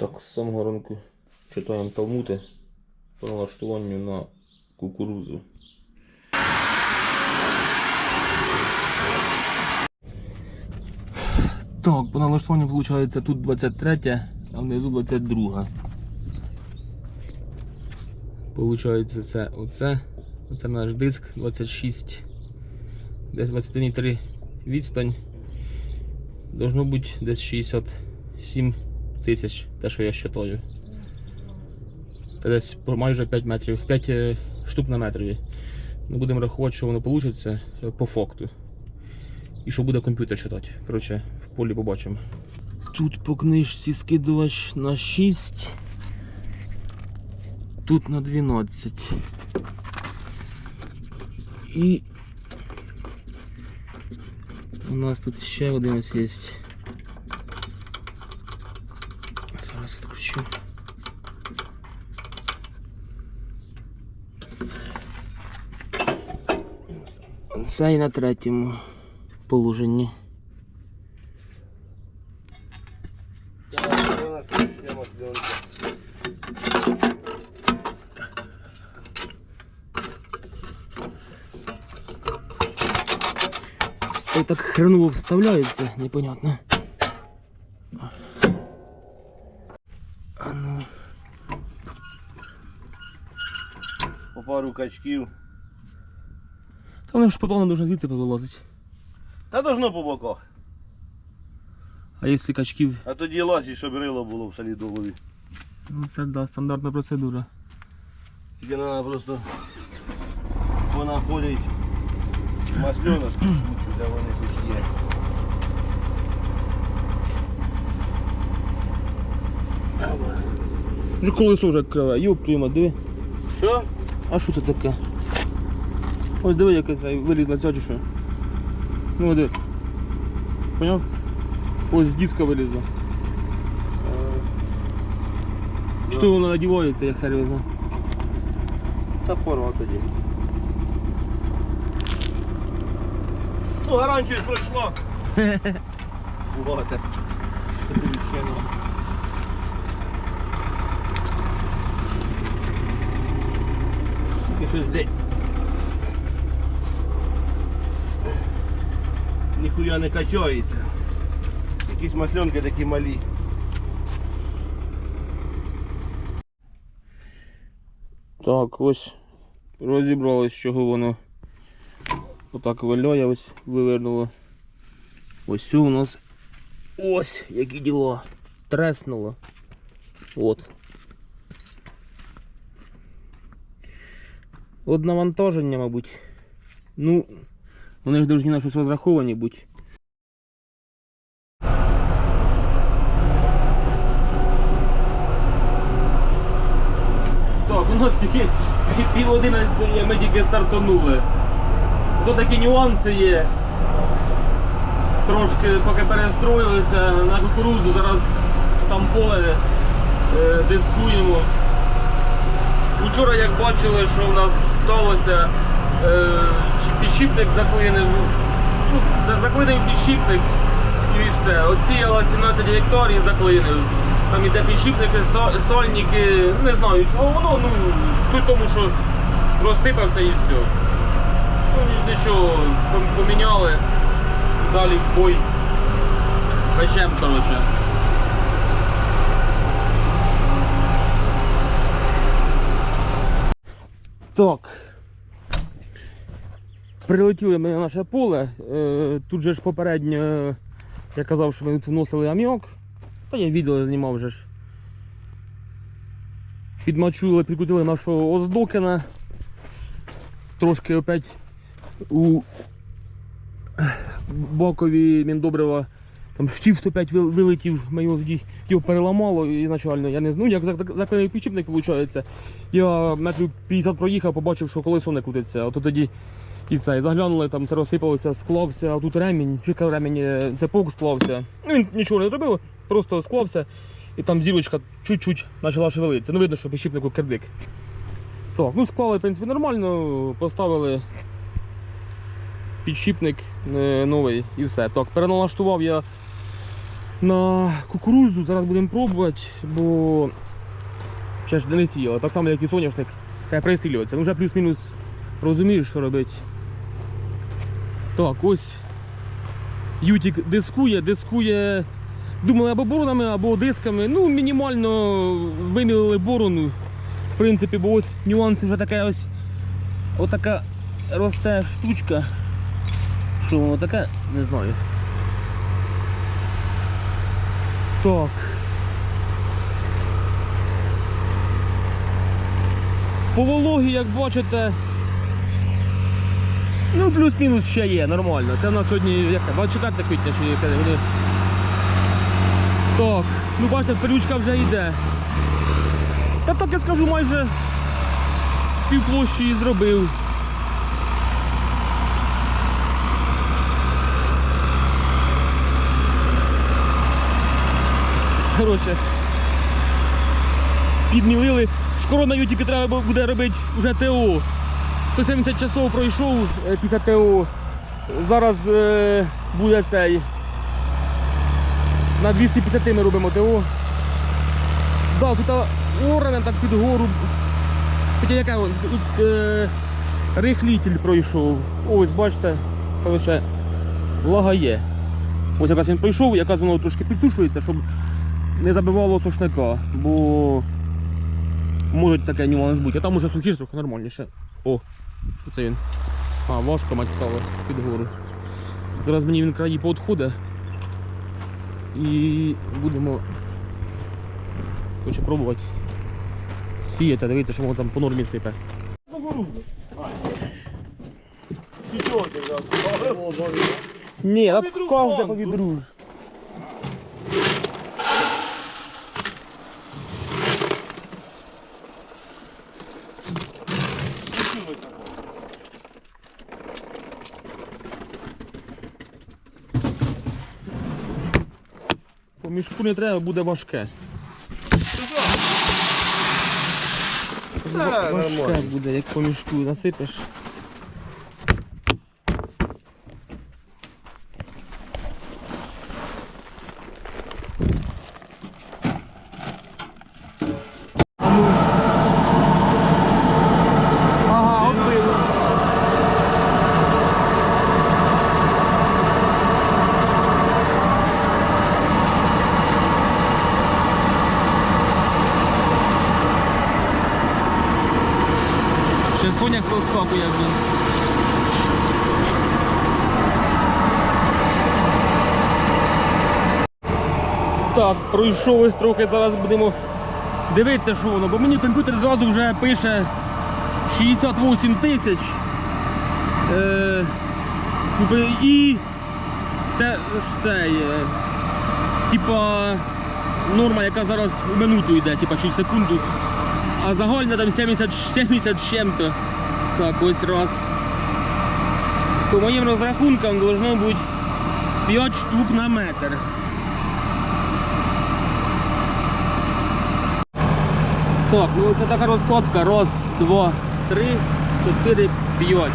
Так, з самого ранку читаємо талмути по налаштуванню на кукурузу. Так, по налаштуванню виходить тут 23, а внизу 22. Получається це оце. Оце наш диск 26. Десь 21,3 відстань. Должно бути десь 67 тисяч, те, що я считаю. Це десь майже 5 метрів, 5 е, штук на метрові. Ну, будемо рахувати, що воно вийде по факту. І що буде комп'ютер читати. Коротше, в полі побачимо. Тут по книжці скидувач на 6. Тут на 12. І у нас тут ще один ось є. Зараз відключу. Це і на третьому положенні. Це так хреново вставляється, непонятно. Ну. Пару качків. Та вони ж потім дуже звідси повилазить. Та должно по боках. А якщо качків, А тоді лазі, щоб рило було в солідолові. ну це да, стандартна процедура. Тільки треба просто понаходить масльонок кучу, де вони хоч є. Вже колесо вже криве, йоп твою мать, диви. Що? А що це таке? Ось диви, яке це вилізла ця чи що. Ну диви. Поняв? Ось з диска вилізла. Що воно надівається, я хер його знаю. Та порва тоді. Ну, гарантію ж пройшло. Бувайте. І щось, блядь. Ніхуя не качається. Якісь масленки такі малі. Так, ось розібралось, чого воно отак виляє, ось вивернуло. Ось у нас ось які діло. Треснуло. От. От навантаження, мабуть. Ну, вони ж повинні на щось розраховані бути. Так, у нас тільки пів одинадцятої ми тільки стартанули. Тут такі нюанси є. Трошки поки перестроїлися на кукурузу, зараз там поле е, дискуємо. Вчора як бачили, що в нас сталося, підшипник заклинив. Ну, заклинив підшипник і все. Оціяла 17 гектарів і заклинив. Там іде підшипники, со- сольники, не знаю чого воно, ну суть тому, що розсипався і все. Ну нічого, поміняли, далі бой. Печем, коротше. Так. Прилетіли ми на наше поле. Е, Тут же ж попередньо я казав, що ми тут вносили аміак. Та я відео знімав вже ж. Підмачули, підкрутили нашого Оздокина. Трошки опять у бокові міндобрива там штифт опять вилетів, ми його, його переламало ізначально. Я не знаю, як зак- заклеїв підшипник, виходить. Я метрів 50 проїхав, побачив, що колесо не крутиться. От тоді і це, і заглянули, там це розсипалося, склався, а тут ремінь, чітко ремінь, е, цепок склався. Ну він нічого не зробив, просто склався, і там зірочка чуть-чуть почала шевелитися. Ну видно, що підшипнику кирдик. Так, ну склали, в принципі, нормально, поставили підшипник е, новий і все. Так, переналаштував я на кукурудзу. Зараз будемо пробувати, бо ще ж не сіяли. Так само, як і соняшник, треба пристрілюватися. Ну вже плюс-мінус розумієш, що робити. Так, ось Ютік дискує, дискує. Думали або боронами, або дисками. Ну, мінімально вимілили борону. В принципі, бо ось нюанси вже таке ось. Отака росте штучка. Що воно таке? Не знаю. Так. По вологі, як бачите, ну плюс-мінус ще є, нормально. Це в нас сьогодні яка, 24 квітня чи яке буде. Так, ну бачите, пилючка вже йде. Та так я скажу, майже півплощі і зробив. Коротше, підмілили. Скоро на ютіки треба буде робити вже ТО. 170 часов пройшов е, після ТО. Зараз е, буде цей. На 250 ми робимо ТО. Да, тут оране так під гору. Хоча яка тут е, рихлітель пройшов. Ось бачите, коротше, влага є. Ось якраз він пройшов, якраз воно трошки підтушується, щоб не забивало сушника, бо може таке нюанс бути. А там уже сухіше трохи нормальніше. О, що це він? А, важко мать стало під гору. Зараз мені він краї поотходить. І будемо хоче пробувати сіяти, дивитися, що воно там по нормі сипе. Ні, та Повідру кожне фон, повідру. По мішку не треба, буде важке. Та, важке нормально. буде, як по мішку насипеш. Ага, оббило. Ще соняк розкапує, блін. Так, пройшов ось трохи, зараз будемо дивитися, що воно, бо мені комп'ютер зразу вже пише 68 тисяч. Е, ну, і це з цей, е, типа норма, яка зараз в минуту йде, типа 6 секунду. А загальна там 70, 70 з чим-то. Так, ось раз. По моїм розрахункам должно бути 5 штук на метр. Так, ну це така розкладка. Раз, два, три, чотири, п'ять.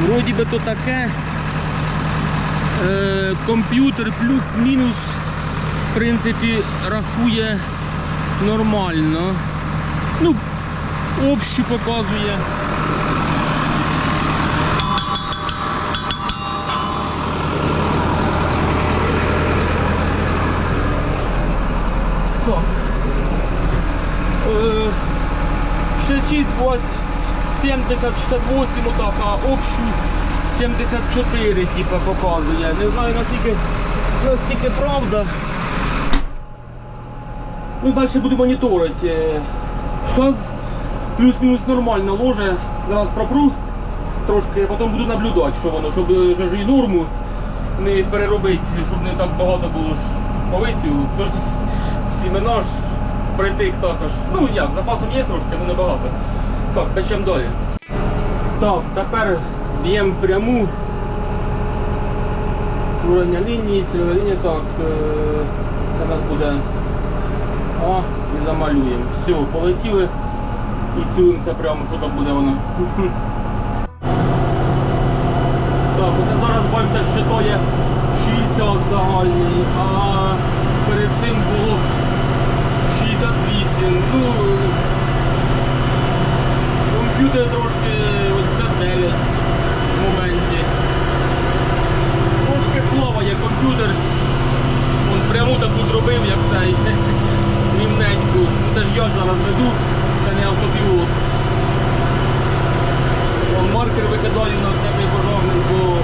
Вроді би то таке. Е, комп'ютер плюс-мінус, в принципі, рахує нормально. Ну, общу показує. Так. Е, 66, ось 70, 68 отак, а общу 74 типа показує. Не знаю наскільки, наскільки правда. Ну, далі буду моніторити. Зараз плюс-мінус нормально ложе. Зараз пропру трошки, а потім буду наблюдати, що воно, щоб ж норму не переробити, щоб не так багато було ж повисів. Тож сімена ж притик також. Ну як, запасом є трошки, але не багато. Так, печемо далі. Так, тепер б'ємо пряму. Створення лінії, цільова лінія, так. е, Це нас буде о, і замалюємо. Все, полетіли і цілимося прямо, що там буде воно. Так, оце зараз бачите, що то є 60 60 загальний, а перед цим було 68. Ну, комп'ютер трошки 89 в моменті. Трошки плаває комп'ютер. Он пряму таку зробив, як цей рівненьку. Це ж я зараз веду, це не автопілот. Маркер викидаю на всякий пожарний, бо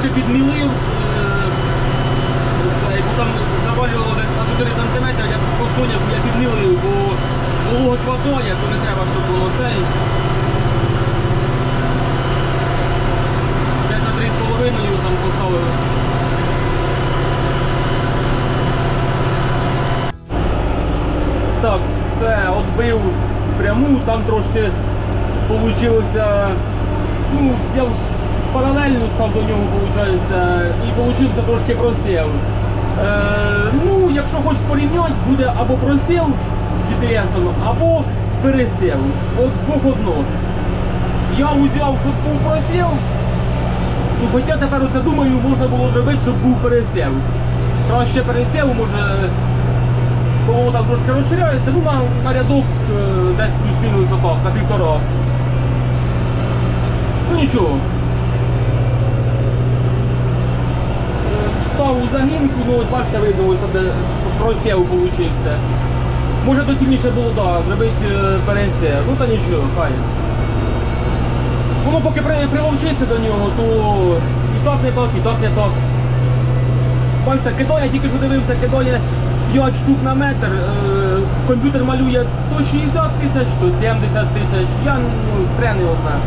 трошки підмілив. е, бо там завалювало десь на 4 см, я по я підмілив, бо вологи хватає, то не треба, щоб було цей. Десь на 3,5 там поставив. Так, все, отбив пряму, там трошки получилося, ну, зняв з паралельну став до нього, виходить, і получився трошки просів. Е, ну, якщо хочеш порівняти, буде або просів GPS, або пересів. От двох одно. Я узяв, щоб був просів. Ну, хоча тепер оце думаю, можна було зробити, щоб був пересів. Краще пересів, може Коло там трошки розширяється, ну на, на рядок е, десь плюс-мінус отак, на півтора. Ну нічого. Став у загінку, ну от бачите, видно, ось де просів получився. Може доцільніше було, да, зробити е, пересів. Ну та нічого, хай. Воно поки при, приловчиться до нього, то і так не так, і так не так. Бачите, кидає, тільки що дивився, кидає 5 штук на метр. Е, комп'ютер малює то 60 тисяч, то 70 тисяч. Я ну, його знаю.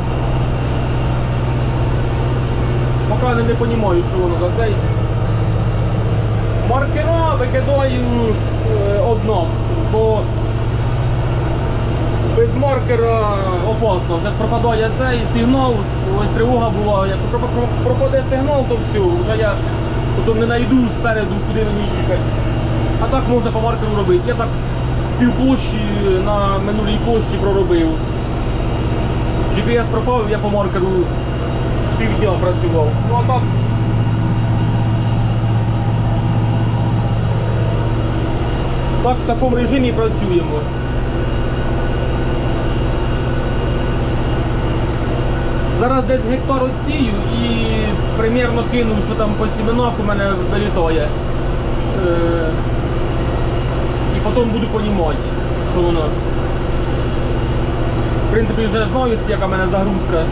Поки не розумію, що воно за цей. Маркера викидаю е, одно, бо без маркера опасно. Вже пропадає цей сигнал, ось тривога була. Якщо пропа- пропа- пропаде сигнал, то все, вже я потім не знайду спереду, куди мені їхати. А так можна по маркеру робити. Я так пів площі на минулій площі проробив. GPS пропав, я по маркеру півдня працював. Ну а так. Так в такому режимі працюємо. Зараз десь гектар отсію і примірно кину, що там по сіменах у мене вилітає. Е, і потім буду розуміти, що воно. В принципі, вже знаю, яка в мене загрузка.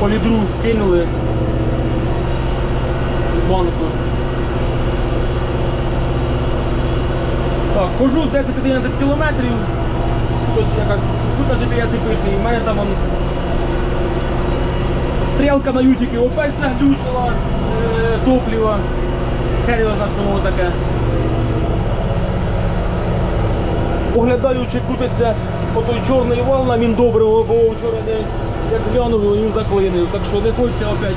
Полідру вкинули в банку. Так, хожу 10-11 кілометрів. Ось якась тут на GPS пише, і в мене там он, стрілка на ютіки опять заглючила е, топливо. Хер його що воно таке. Оглядаю, чи крутиться по той чорний вал на міндобриво, бо вчора як глянув, він заклинив. Так що не хочеться опять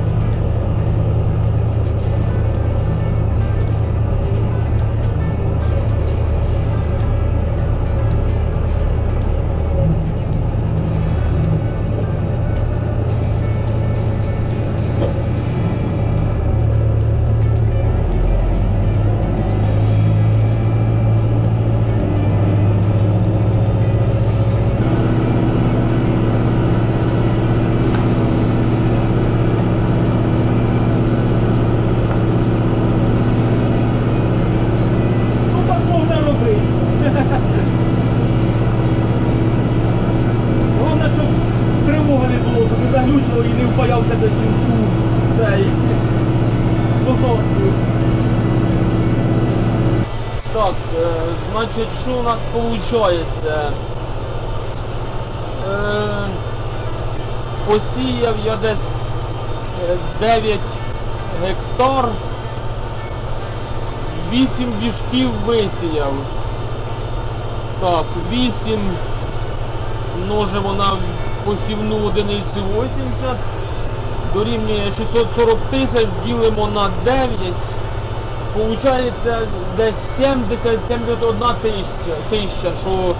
оце десь сумку цей посольський. Так, е, значить, що у нас виходить? Е, посіяв я десь е, 9 гектар, 8 віжків висіяв. Так, 8 множимо на посівну одиницю 80 дорівнює 640 тисяч, ділимо на 9. Получається десь 70-71 тисяча, тисяча, що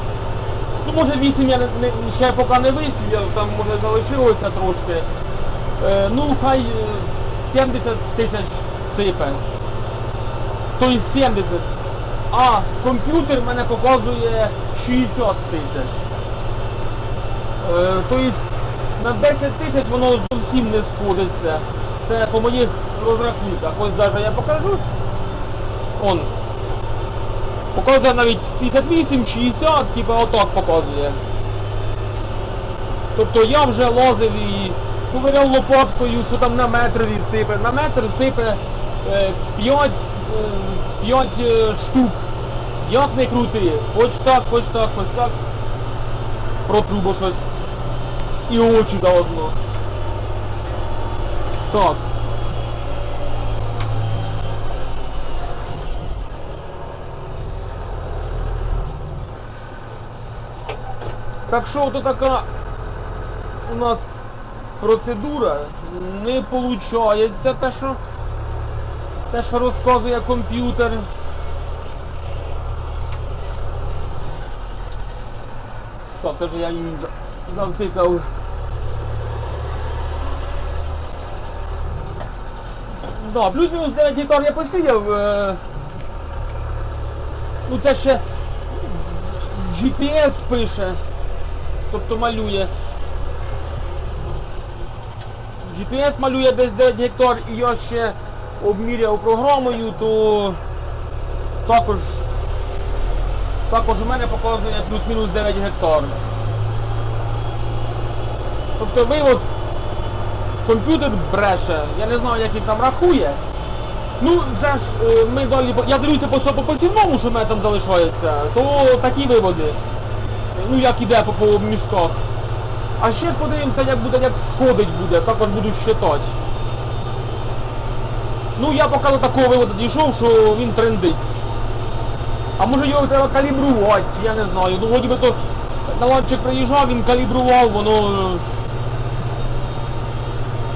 ну може 8 я не, не, ще поки не висів, там може залишилося трошки. Е, ну хай е, 70 тисяч сипе. Тобто 70. А комп'ютер мене показує 60 тисяч. Е, тобто на 10 тисяч воно зовсім не сходиться. Це по моїх розрахунках. Ось навіть я покажу. Он. Показує навіть 58, 60, типа отак показує. Тобто я вже лазив і ковиряв лопаткою, що там на метр він сипе. На метр сипе е, 5, е, 5 е, штук. Як не крути. Хоч так, хоч так, хоч так. Про трубу щось. І очі заодно. Так. Так що то така у нас процедура. Не виходить те, що те, що розказує комп'ютер. Так, це ж я їм за- завтикав. Да, плюс-мінус 9 гектар я посіяв. е, Ну це ще GPS пише. Тобто малює. GPS малює десь 9 гектар і я ще обміряв програмою, то також також у мене показує плюс-мінус 9 гектар. Тобто вивод комп'ютер бреше, я не знаю як він там рахує. Ну, вже ж е, ми далі. Я дивлюся по по посівному, що в мене там залишається, то такі виводи. Ну як іде по, по мішках. А ще ж подивимося, як буде, як сходить буде, також буду щитати. Ну я поки до такого виводу дійшов, що він трендить. А може його треба калібрувати, я не знаю. Ну вроді би то наладчик приїжджав, він калібрував, воно е,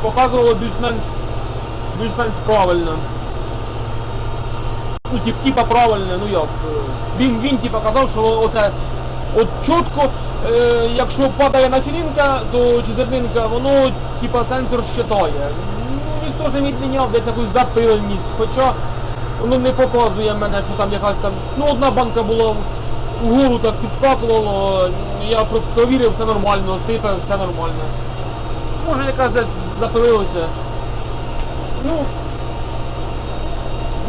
показувало більш-менш більш-менш правильно. Ну, тип, типа правильно, ну як. е, Він, він типа казав, що оце от чітко, е, якщо падає насінинка, то чи зернинка, воно типа сенсор щитає. Ну, ніхто не відміняв десь якусь запиленість, хоча воно не показує мене, що там якась там. Ну одна банка була вгору так підскакувало, я провірив, все нормально, сипав, все нормально. Може якась десь запилилася. Ну,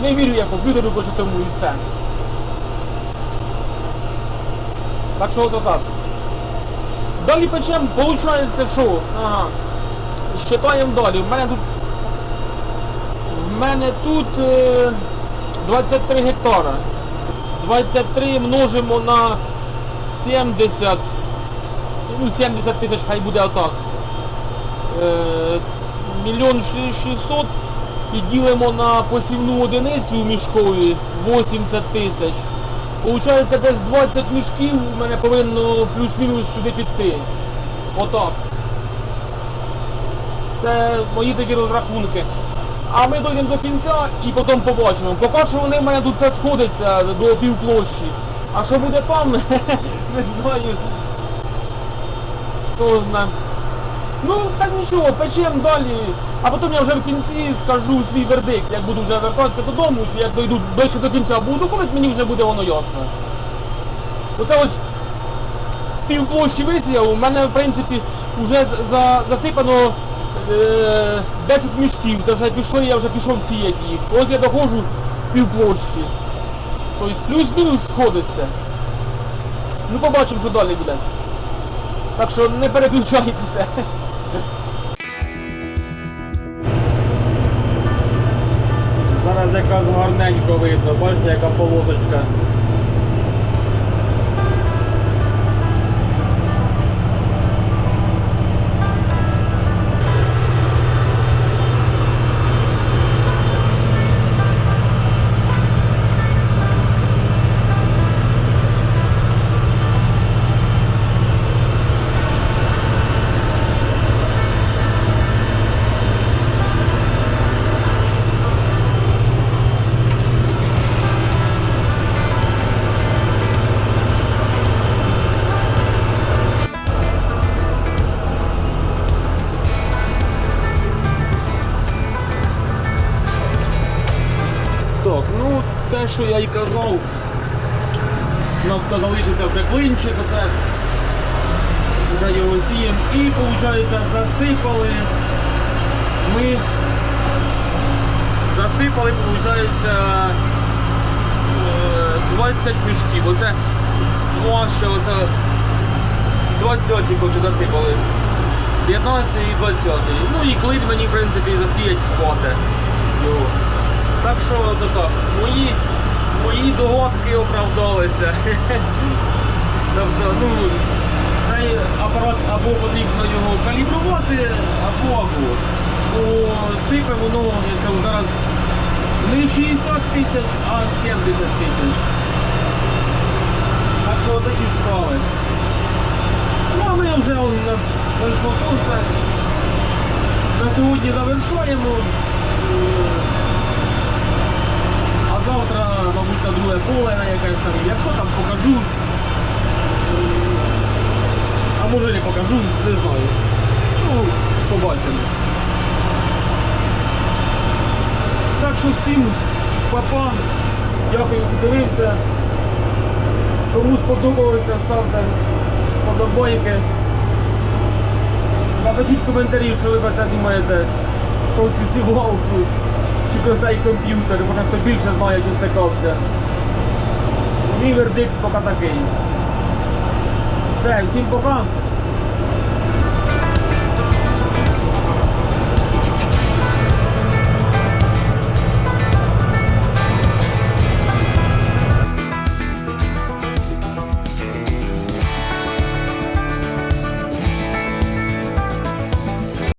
не вірю я комп'ютеру, бо тому і все. Так що ото так. Далі печем, виходить, що? Ага. Щитаємо далі. В мене тут. В мене тут е, 23 гектара. 23 множимо на 70. Ну, 70 тисяч, хай буде отак. Е, Мільйон 600 і ділимо на посівну одиницю мішкові 80 тисяч. Получається десь 20 мішків у мене повинно плюс-мінус сюди піти. Отак. Це мої такі розрахунки. А ми дійдемо до кінця і потім побачимо. Поки що вони в мене тут все сходиться до півплощі. А що буде там, не знаю. Хто знає. Ну, так нічого, печем далі. А потім я вже в кінці скажу свій вердикт, як буду вже вертатися додому, чи як дойду ближче до кінця буду доходити, мені вже буде воно ясно. Оце ось півплощі висіяв, у мене в принципі вже за, засипано е, 10 мішків. Це вже пішли, я вже пішов сіяти їх. Ось я доходжу півплощі. Тобто плюс-мінус сходиться. Ну побачимо, що далі буде. Так що не переключайтеся. Зараз якраз гарненько видно, бачите, яка полосочка. Те, що я й казав, нафта залишиться вже клинчик, оце вже його сіємо. І виходить засипали. Ми засипали, виходить, 20 мішків. Оце ну, а ще оце 20 хоче засипали. 15 і 20. Ну і клин мені, в принципі, засіять його. Так що то так, мої, мої догадки оправдалися. Тобто, ну, цей апарат або потрібно його калібрувати, або або. Бо сипе воно зараз не 60 тисяч, а 70 тисяч. Так що такі справи. Ну а ми вже у нас вийшло сонце. На сьогодні завершуємо. Завтра, мабуть, на друге поле на якесь там. Якщо там покажу. А може не покажу, не знаю. Ну, побачимо. Так що всім папа. Дякую, що дивився. Кому сподобалося, ставте подобайки. Напишіть коментарі, що ви про це думаєте про цю сівалку про цей комп'ютер, може хто більше знає, чи стикався. Мій вердикт поки такий. Все, всім пока.